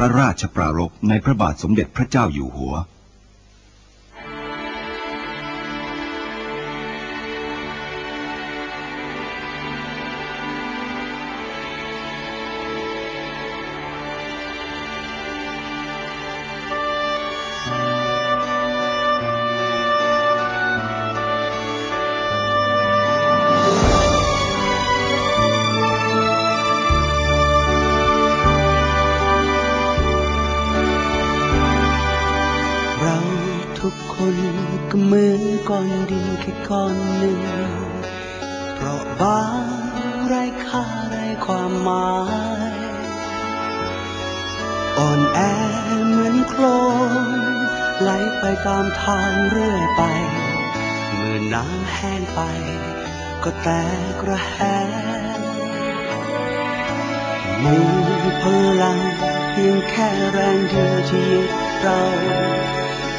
ระราชปรารภในพระบาทสมเด็จพระเจ้าอยู่หัว แค่ก้อนหนึ่ง เพราะบางไรค่าไรความหมายอ่อนแอเหมือนโคลนไหลไปตามทางเรื่อยไป เมื่อน้ำแห้งไป ก็แตกระแหงมีพลังเพียงแค่แรงเดียวที่เรา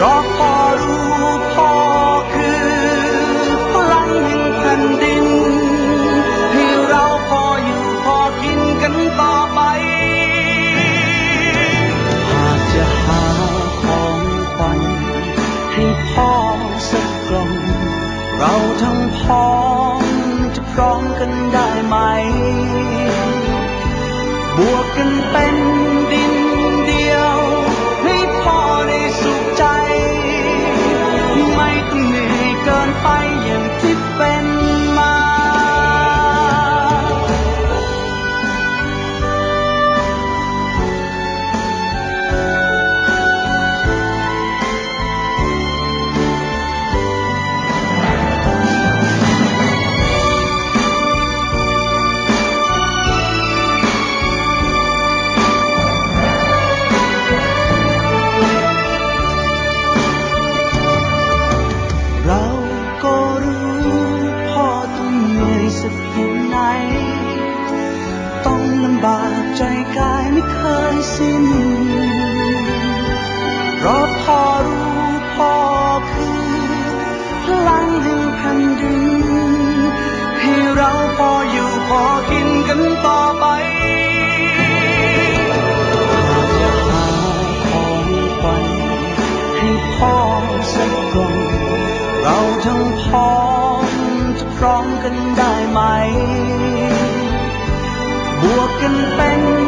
เพราะพ่อรู้พ่อคือพลังแห่งแผ่นดิน ให้เราพออยู่พอกินกันต่อไป หากจะหาของขวัญให้พ่อสักกล่องเราทั้งพ้องจะพร้อมกันได้ไหม บวกกันเป็นดิน ใจกายไม่เคยสิ้นเพราะพ่อรู้พ่อคือพลังแห่งแผ่นดินให้เราพออยู่พอกินกันต่อไปหากจะหาของขวัญให้พ่อสักกล่องเราทั้งพ้องจะพร้อมกันได้ไหม bùa kinh bang.